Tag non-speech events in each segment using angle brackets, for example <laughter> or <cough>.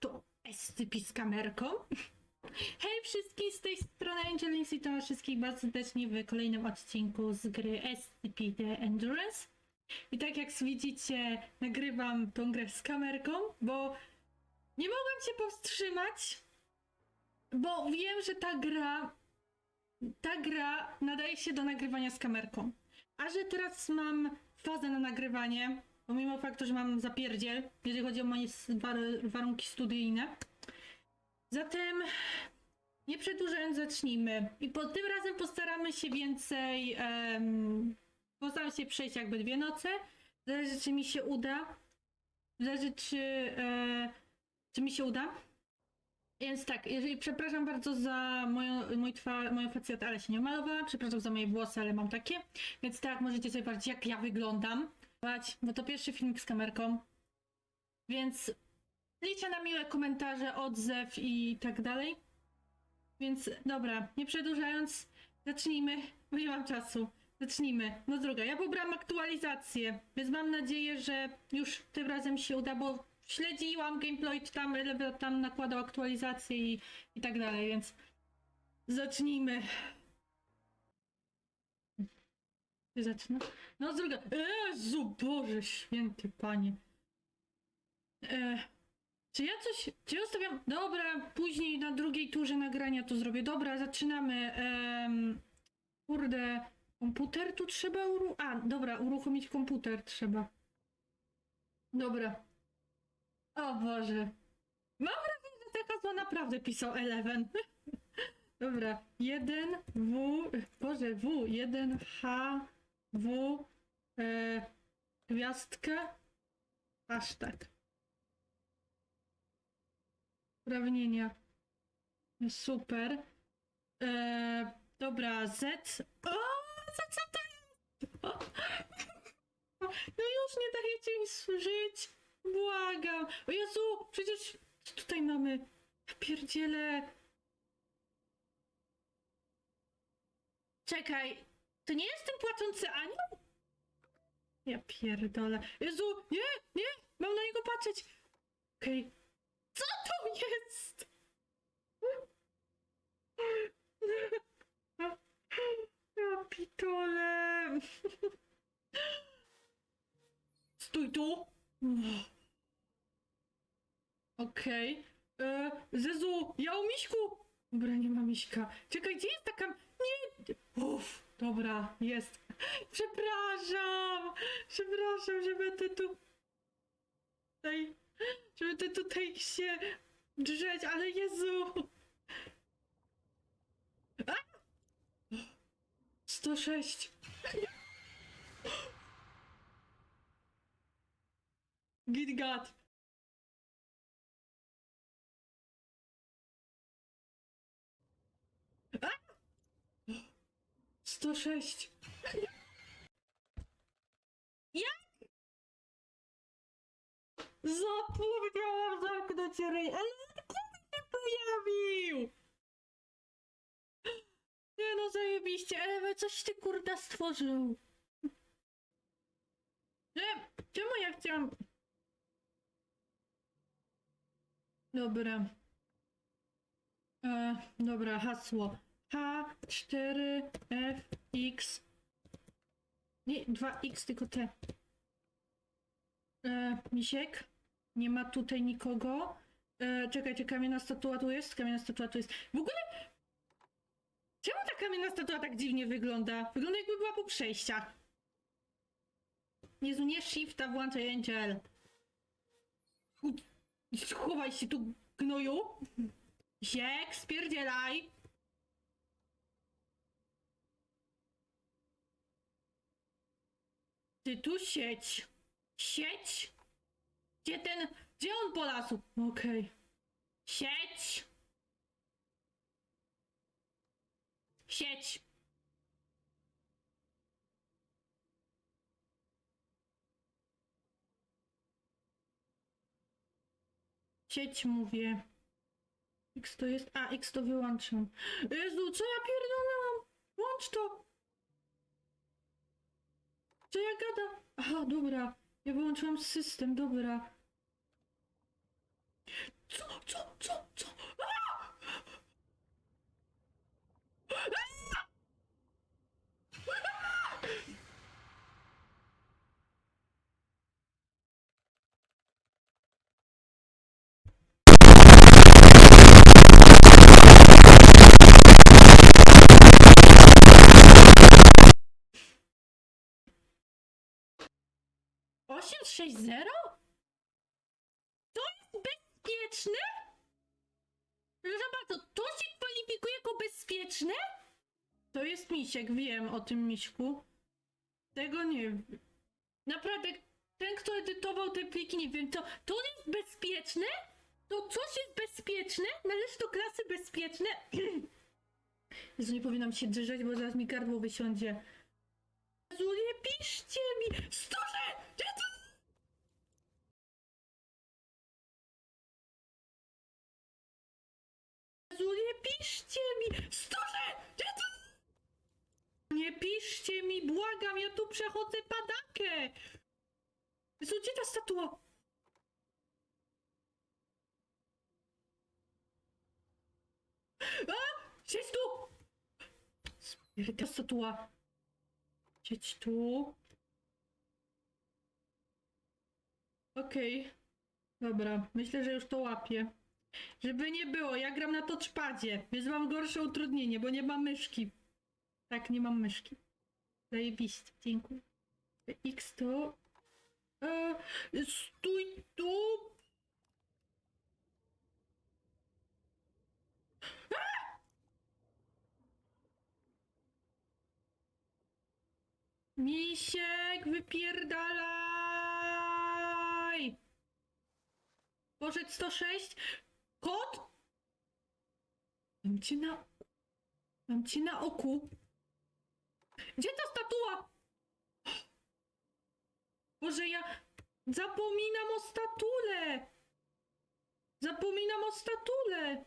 to SCP z kamerką. Hej wszystkim, z tej strony Angelins i to wszystkich bardzo serdecznie w kolejnym odcinku z gry SCP The Endurance. I tak jak widzicie, nagrywam tą grę z kamerką, bo nie mogłem się powstrzymać, bo wiem, że ta gra, ta gra nadaje się do nagrywania z kamerką. A że teraz mam fazę na nagrywanie, pomimo faktu, że mam zapierdziel, jeżeli chodzi o moje war- warunki studyjne. Zatem, nie przedłużając, zacznijmy. I po tym razem postaramy się więcej, um, postaram się przejść jakby dwie noce. Zależy, czy mi się uda. Zależy, czy, e, czy mi się uda. Więc tak, jeżeli przepraszam bardzo za moją, mój twa, moją facetę, ale się nie malowałam. Przepraszam za moje włosy, ale mam takie. Więc tak, możecie sobie zobaczyć, jak ja wyglądam. Patrz, bo to pierwszy filmik z kamerką. Więc liczę na miłe komentarze, odzew i tak dalej. Więc dobra, nie przedłużając, zacznijmy, bo nie mam czasu. Zacznijmy. No druga, ja pobrałam aktualizację, więc mam nadzieję, że już tym razem się uda, bo śledziłam gameplay, tam, Level tam nakładał aktualizacje i, i tak dalej, więc zacznijmy. Zaczynasz? No druga. Jezu, Boże święty Panie. E, czy ja coś. Czy ja ustawiam. Dobra, później na drugiej turze nagrania to zrobię. Dobra, zaczynamy. Kurde. Komputer tu trzeba uru... A, dobra, uruchomić komputer trzeba. Dobra. O Boże. Mam wrażenie, że te hasła naprawdę pisał Eleven. <laughs> Dobra. 1 W. Boże, W. 1 H W. E, gwiazdka. Hashtag. Uprawnienia. Super. E, dobra, Z. O, co, co to jest? No już nie dajecie mi żyć. Błagam. O Jezu, przecież co tutaj mamy? Pierdziele. Czekaj, to nie jest ten płaczący anioł? Ja pierdolę. Jezu, nie, nie, mam na niego patrzeć. Okej. Co to jest? Ja pitole. Stój tu. Okej. Okay. Zezu, ja o miśku. Dobra, nie ma miśka. Czekaj, gdzie jest taka... Nie... Uff, dobra, jest. Przepraszam. Przepraszam, że będę tu... Tutaj... Że będę tutaj się drzeć, ale Jezu. A! 106. Git gat. A! 106. Jak? Zapomniałam zamknąć ryj, ale kiedy się pojawił? Nie no, zajebiście, ale coś ty kurda stworzył. Nie, czemu ja chciałam... Dobra. E, dobra, hasło. H4FX. Nie, 2X, tylko T. E, misiek. Nie ma tutaj nikogo. E, czekaj, czy kamienna statua tu jest? Kamienna statua tu jest. W ogóle... Czemu ta kamienna statua tak dziwnie wygląda? Wygląda jakby była po przejściach. Jezu, nie shifta, włączaj Angel. Chowaj się tu, gnoju. Ziek, spierdzielaj. Ty tu sieć. Sieć? Gdzie ten... Gdzie on polasł? Okej. Sieć. Sieć. Sieć mówię. X to jest. A, X to wyłączam. Jezu, co ja pierdolę Łącz to! Co ja gada? Aha, dobra. Ja wyłączyłam system, dobra. Co, co, co, co? A! A! zero? To jest bezpieczne? Proszę bardzo, to się kwalifikuje jako bezpieczne? To jest misiek, wiem o tym miśku. Tego nie wiem. Naprawdę, ten, kto edytował te pliki, nie wiem, to, to jest bezpieczne? To coś jest bezpieczne? Należy do klasy bezpieczne? <clears throat> Jezu, nie powinnam się drżeć, bo zaraz mi gardło wysiądzie. Jezu, nie piszcie mi! Storze! Jezu, nie piszcie mi! Storze! Gdzie to? Nie piszcie mi, błagam, ja tu przechodzę padakę! Jezu, gdzie ta statua? A! Siedź tu! Ta statua. Siedź tu. Okej. Dobra, myślę, że już to łapię. Żeby nie było, ja gram na touchpadzie, więc mam gorsze utrudnienie, bo nie mam myszki. Tak, nie mam myszki. Zajebiście, dziękuję. X to... E, stój tu! Misiek, wypierdalaj! Poszedł 106. Kot? Mam cię na... Mam cię na oku. Gdzie ta statua? Boże, ja zapominam o statule. Zapominam o statule.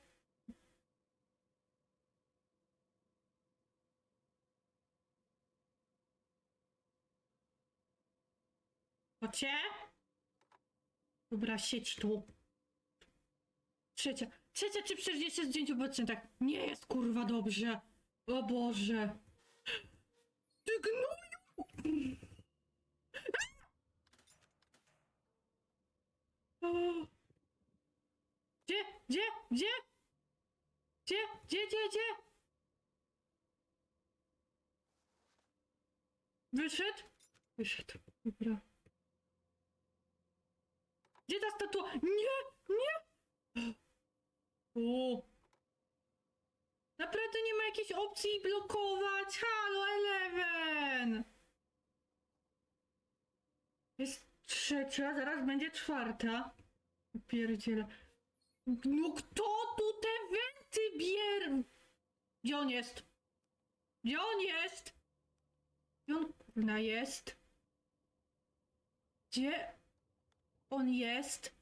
Kocie? Dobra, siedź tu. Trzecia. Trzecia czy 40 zdjęć obecnie tak. Nie jest kurwa dobrze. O Boże. Ty. Gdzie? Gdzie? Gdzie? Gdzie? Gdzie? Gdzie? Gdzie? Wyszedł? Wyszedł. Dobra. Gdzie ta statua? Nie! Nie! Naprawdę nie ma jakiejś opcji blokować? Halo, Eleven! Jest trzecia, zaraz będzie czwarta. Pierdziele. No kto tu te wenty bier... Gdzie on jest? Gdzie on jest? Gdzie on kurna jest? Gdzie on jest?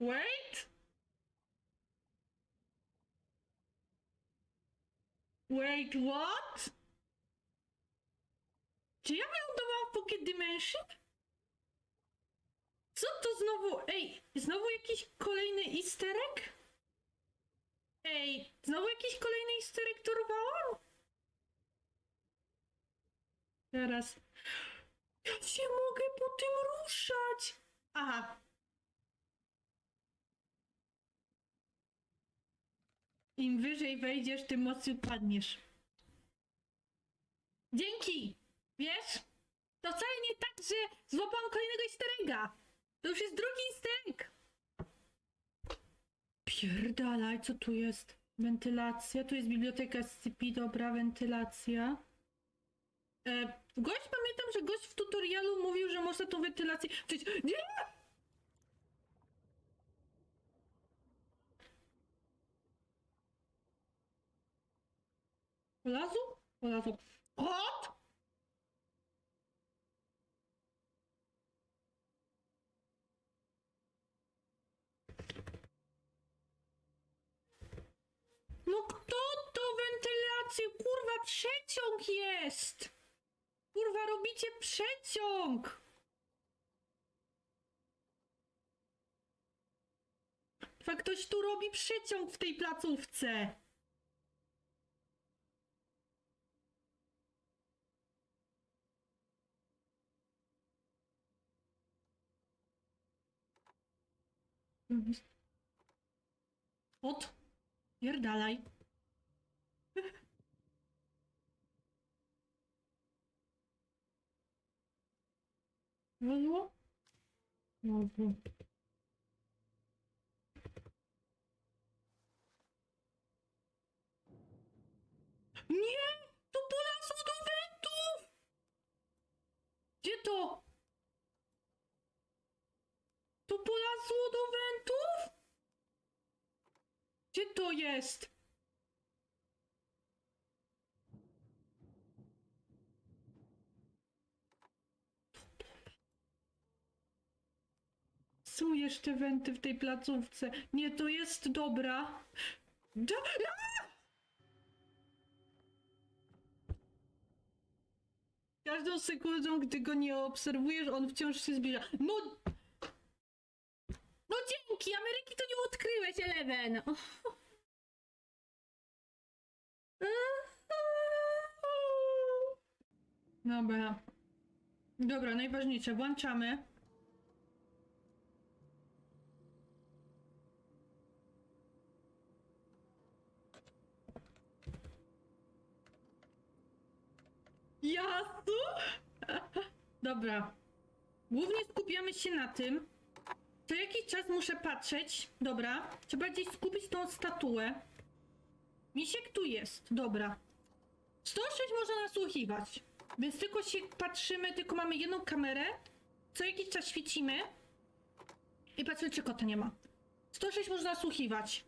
Wait? Wait, what? Czy ja wylądowałam w Pocket Dimension? Co to znowu? Ej, znowu jakiś kolejny easter egg? Ej, znowu jakiś kolejny easter egg dorwałam? Teraz. Ja się mogę po tym ruszać! Aha. Im wyżej wejdziesz, tym mocniej padniesz. Dzięki! Wiesz? To wcale nie tak, że złapałam kolejnego easter. To już jest drugi easter. Pierdalaj, co tu jest? Wentylacja, tu jest biblioteka SCP, dobra, wentylacja. E, gość, pamiętam, że gość w tutorialu mówił, że można tą wentylację... Przecież... Nie! Olazu? Olazu. Kot? No kto to wentylację? Kurwa, przeciąg jest! Kurwa, robicie przeciąg! Chyba ktoś tu robi przeciąg w tej placówce. Od. Pierdalaj. Wylło? Znowu. Nie! To polazło do wentów! Gdzie to? To polazło do wentów? Gdzie to jest? Są jeszcze wenty w tej placówce. Nie, to jest dobra. A! Każdą sekundą, gdy go nie obserwujesz, on wciąż się zbliża. No! Dzięki! Ameryki to nie odkryłeś, Eleven! <laughs> Dobra. Dobra, najważniejsze. Włączamy. Jasno? <laughs> Dobra. Głównie skupiamy się na tym. Co jakiś czas muszę patrzeć. Dobra. Trzeba gdzieś skupić tą statuę. Misiek tu jest. Dobra. 106 można nasłuchiwać. Więc tylko się patrzymy, tylko mamy jedną kamerę. Co jakiś czas świecimy. I patrzymy, czy kota nie ma. 106 można nasłuchiwać.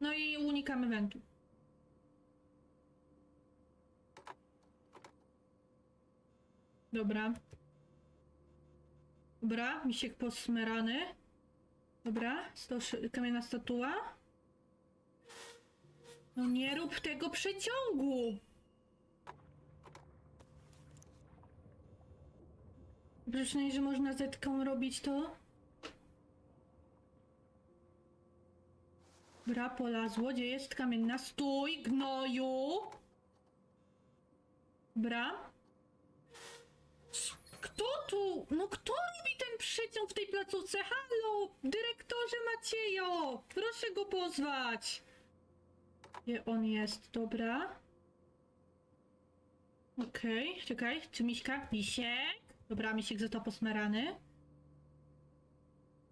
No i unikamy wentu. Dobra. Dobra, misiek posmerany. Dobra, kamienna statua. No nie rób tego przeciągu! Przecież że można zetką robić to. Dobra, polazło. Gdzie jest kamienna? Stój, gnoju! Dobra. Kto tu? No kto robi ten przeciąg w tej placówce? Halo! Dyrektorze Maciejo! Proszę go pozwać! Gdzie on jest? Dobra. Okej, czekaj. Czy Miśka? Misiek? Dobra, Misiek został posmerany.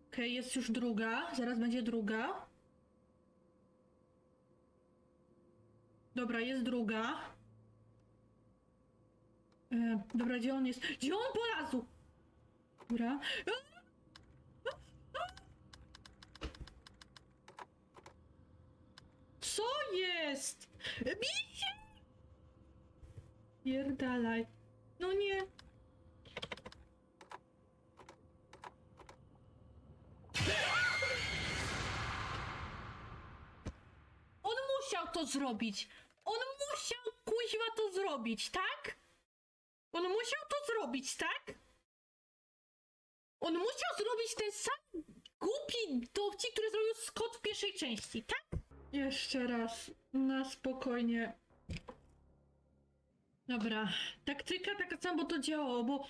Okej, jest już druga. Zaraz będzie druga. Dobra, jest druga. E, dobra, gdzie on jest? Gdzie on polazł? Dobra. A! A! A! Co jest? Bicie! Pierdalaj. No nie. On musiał to zrobić. On musiał kuźwa to zrobić, tak? On musiał to zrobić, tak? On musiał zrobić ten sam głupi dowcip, który zrobił Scott w pierwszej części, tak? Jeszcze raz, na spokojnie. Dobra, taktyka taka sama, bo to działało, bo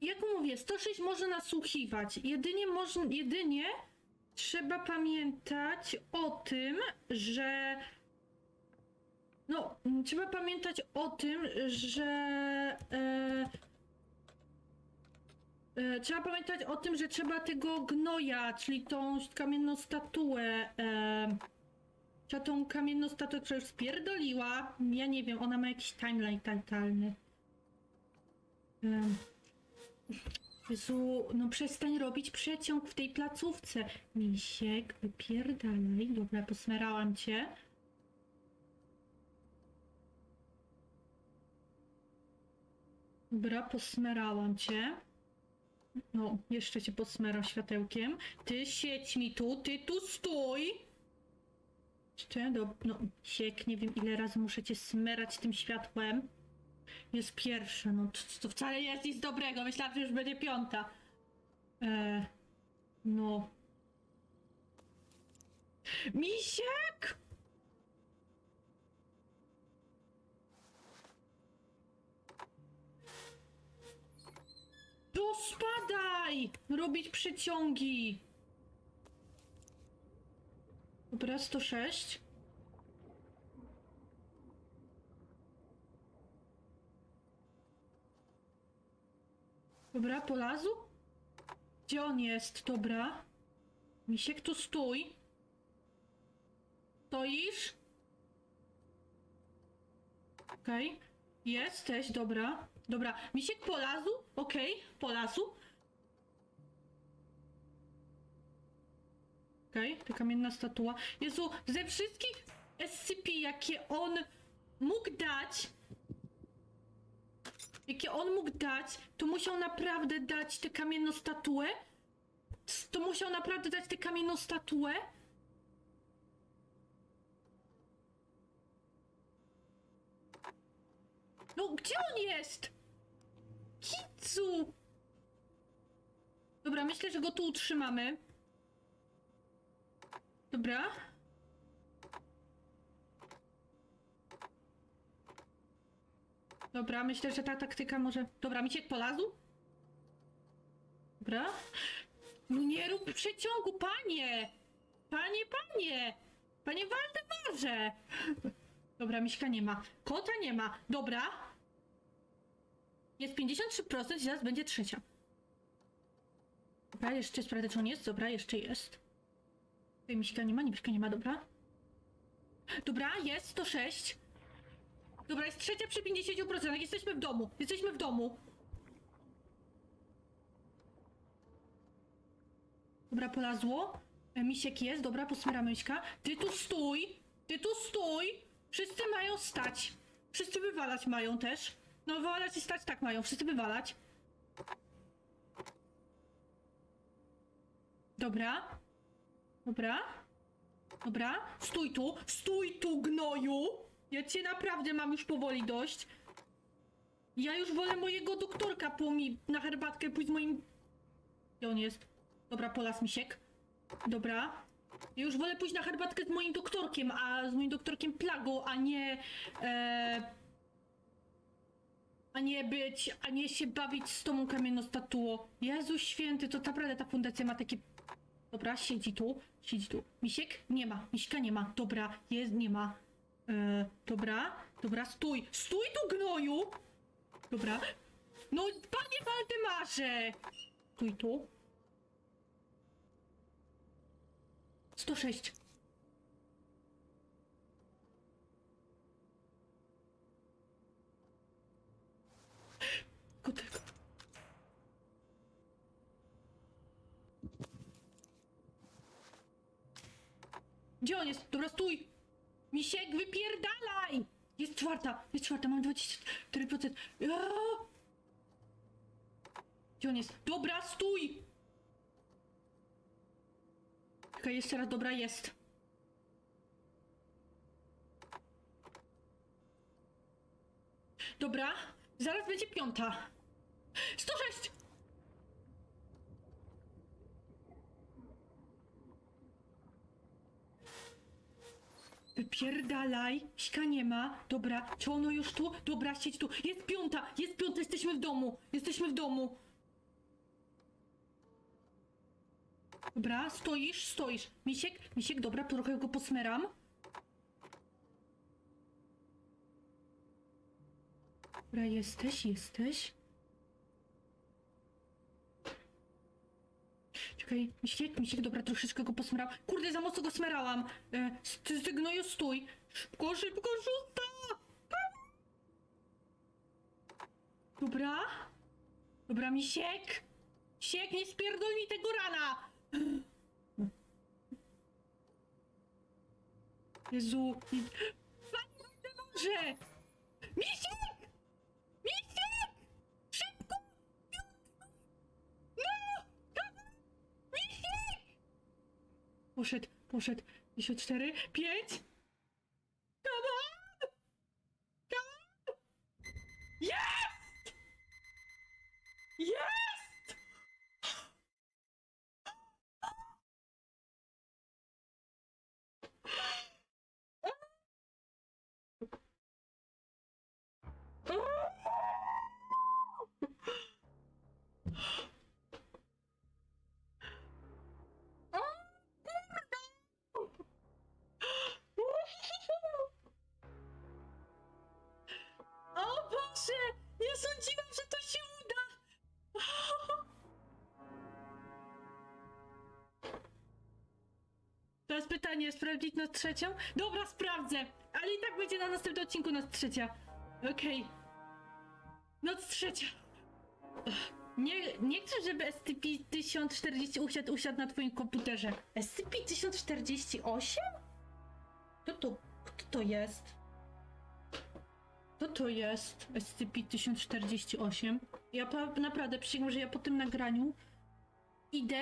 jak mówię, 106 może nasłuchiwać. Jedynie można, jedynie trzeba pamiętać o tym, że trzeba pamiętać o tym, że. E, e, trzeba pamiętać o tym, że trzeba tego gnoja, czyli tą kamienną statuę. E, trzeba tą kamienną statuę, która już spierdoliła. Ja nie wiem, ona ma jakiś timeline totalny. E, Jezu, no przestań robić przeciąg w tej placówce. Misiek, wypierdalaj. Dobra, posmerałam cię. Dobra, posmerałam cię. No, jeszcze cię posmeram światełkiem. Ty siedź mi tu, ty tu stój! Jeszcze, do, no, siek, nie wiem ile razy muszę cię smerać tym światłem. Jest pierwsza, no to, to wcale nie jest nic dobrego, myślałam, że już będzie piąta. E, no. Misiek! Tu spadaj! Robić przeciągi. Dobra, 106. Dobra, polazu? Gdzie on jest? Dobra. Misiek, tu stój. Stoisz? Okej. Jesteś, dobra. Dobra. Misiek polazu? Okej, polazu. Okej, ta kamienna statua. Jezu, ze wszystkich SCP, jakie on mógł dać, jakie on mógł dać, to musiał naprawdę dać tę kamienną statuę? To musiał naprawdę dać tę kamienną statuę? No, gdzie on jest? Kicu! Dobra, myślę, że go tu utrzymamy. Dobra. Dobra, myślę, że ta taktyka może... Dobra, Misiek polazł? Dobra. No nie rób przeciągu, panie! Panie, panie! Panie Waldemarze! Dobra, Miśka nie ma. Kota nie ma. Dobra. Jest 53% i zaraz będzie trzecia. Dobra, jeszcze sprawdzę, czy on jest. Dobra, jeszcze jest. Tutaj Miśka nie ma, Miśka nie ma, dobra. Dobra, jest 106. Dobra, jest trzecia przy 50%. Jesteśmy w domu. Jesteśmy w domu. Dobra, polazło. E, Misiek jest, dobra, posmieramy Miśka. Ty tu stój! Ty tu stój! Wszyscy mają stać. Wszyscy wywalać mają też. No, wywalać i stać tak mają. Wszyscy wywalać. Dobra. Dobra. Dobra. Stój tu. Stój tu, gnoju! Ja cię naprawdę mam już powoli dość. Ja już wolę mojego doktorka po mi na herbatkę pójść z moim... Gdzie on jest? Dobra, polas misiek. Dobra. Ja już wolę pójść na herbatkę z moim doktorkiem, a z moim doktorkiem plagą, a nie... E, a nie być, a nie się bawić z tą kamienną statuą. Jezu święty, to naprawdę ta fundacja ma takie... Dobra, siedzi tu, siedzi tu. Misiek? Nie ma, Miśka nie ma. Dobra, jest, nie ma. E, dobra, dobra, stój, stój tu gnoju! Dobra. No, panie Waldemarze! Stój tu. 106. Gdzie on jest? Dobra, stój! Misiek, wypierdalaj! Jest czwarta, jest czwarta, mam 24%. Aaa! Gdzie on jest? Dobra, stój! Czekaj, jeszcze raz, dobra, jest. Dobra, zaraz będzie piąta. 106! Wypierdalaj, śka nie ma. Dobra, czy ono już tu? Dobra, siedź tu. Jest piąta, jest piąta, jesteśmy w domu. Jesteśmy w domu. Dobra, stoisz, stoisz. Misiek, misiek, dobra, trochę go posmeram. Dobra, jesteś, jesteś. Czekaj, misiek, misiek, dobra, troszeczkę go posmerałam. Kurde, za mocno go smerałam. E, ty, ty gnoju, stój. Szybko, szybko, rzuta! Dobra. Dobra, misiek. Siek, nie spierdol mi tego rana! <gasps> Jezu. Panie Boże! Misiek! Misiek! Szybko! No! Misiek! Poszedł, poszedł. 54, 5. sprawdzić noc trzecią? Dobra, sprawdzę! Ale i tak będzie na następnym odcinku noc trzecia. Okej. Noc trzecia. Nie, nie chcę, żeby SCP-1040 usiadł, usiadł na twoim komputerze. SCP-1048? Kto to, kto to jest? Co to jest SCP-1048? Ja pa- naprawdę przysięgam, że ja po tym nagraniu idę,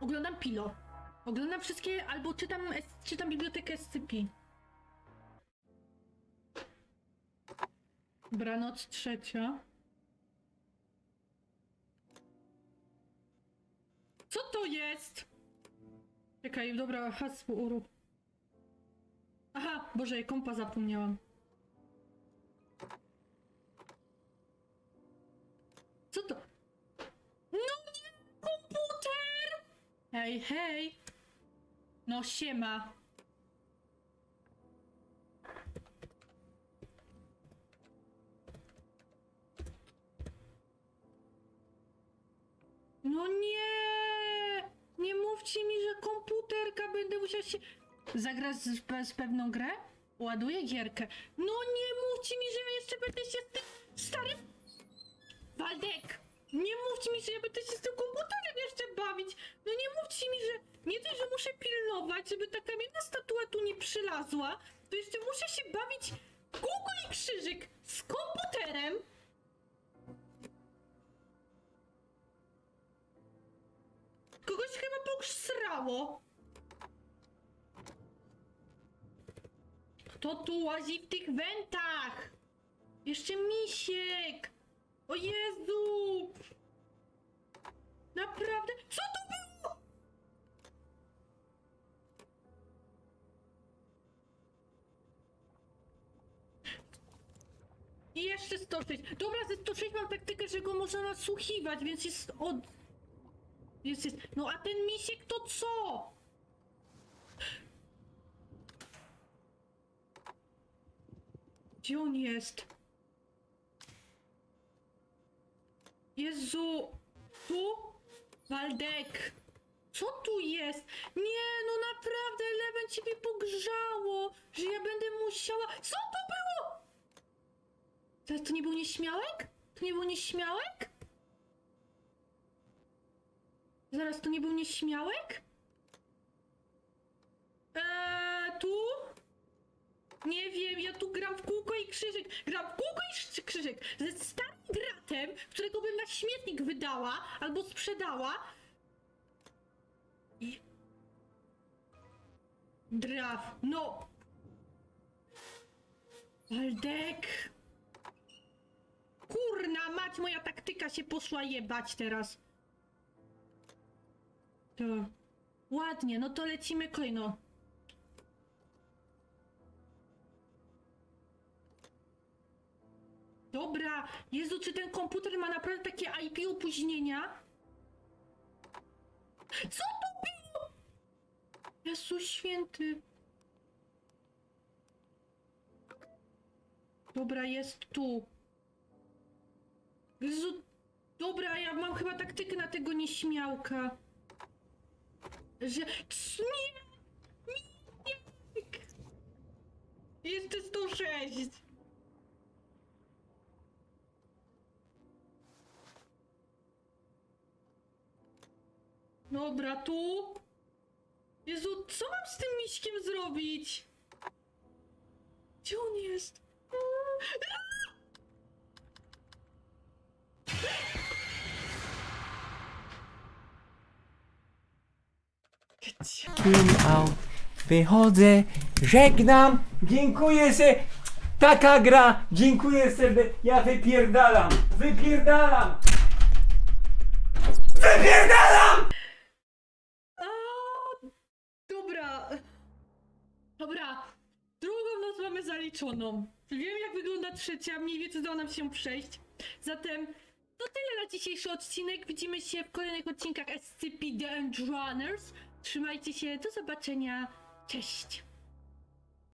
oglądam Pilo. Oglądam wszystkie, albo czytam, czytam bibliotekę SCP. Dobra, noc trzecia. Co to jest? Czekaj, dobra, hasło uru. Aha, Boże, kompa zapomniałam. Co to? No nie, komputer! Hej, hej! No siema. No nie! Nie mówcie mi, że komputerka będę musiał się... Zagrać z, z pewną grę? Ładuję gierkę. No nie mówcie mi, że jeszcze będę się z tym starym... Waldek! Nie mówcie mi, że ja będę się z tym komputerem jeszcze bawić! No nie mówcie mi, że nie dość, że muszę pilnować, żeby ta kamienna statua tu nie przylazła, to jeszcze muszę się bawić w kółko i krzyżyk z komputerem! Kogoś chyba poksrało. Kto tu łazi w tych wentach? Jeszcze misiek! O Jezu! Naprawdę? Co to było? I jeszcze 106. Dobra, ze 106 mam taktykę, że go można nasłuchiwać, więc jest od... Jest, jest. No a ten misiek to co? Gdzie on jest? Jezu! Tu? Waldek! Co tu jest? Nie, no naprawdę, Leven ciebie pogrzało, że ja będę musiała... Co to było? To, to nie był nieśmiałek? To nie był nieśmiałek? Zaraz, to nie był nieśmiałek? Eee, tu? Nie wiem, ja tu gram w kółko i krzyżyk. Gram w kółko i krzyżyk ze starym gratem, którego bym na śmietnik wydała albo sprzedała. I... Draf, no! Waldek! Kurna mać, moja taktyka się poszła jebać teraz. To... Ładnie, no to lecimy kolejno. Jezu, czy ten komputer ma naprawdę takie IP opóźnienia? Co to było? Jezu święty. Dobra, jest tu. Jezu, dobra, ja mam chyba taktykę na tego nieśmiałka. Że... Nie! Nie! nie. Jeszcze 106! Dobra, tu. Jezu, co mam z tym miśkiem zrobić? Gdzie on jest? Gdzie? Out. Wychodzę, żegnam, dziękuję se. Taka gra, dziękuję serdecznie. Ja wypierdalam, wypierdalam. Wypierdalam! A, dobra. Dobra. Drugą noc mamy zaliczoną. Wiem, jak wygląda trzecia, mniej więcej udało nam się przejść. Zatem to tyle na dzisiejszy odcinek. Widzimy się w kolejnych odcinkach SCP The End Runners. Trzymajcie się, do zobaczenia. Cześć.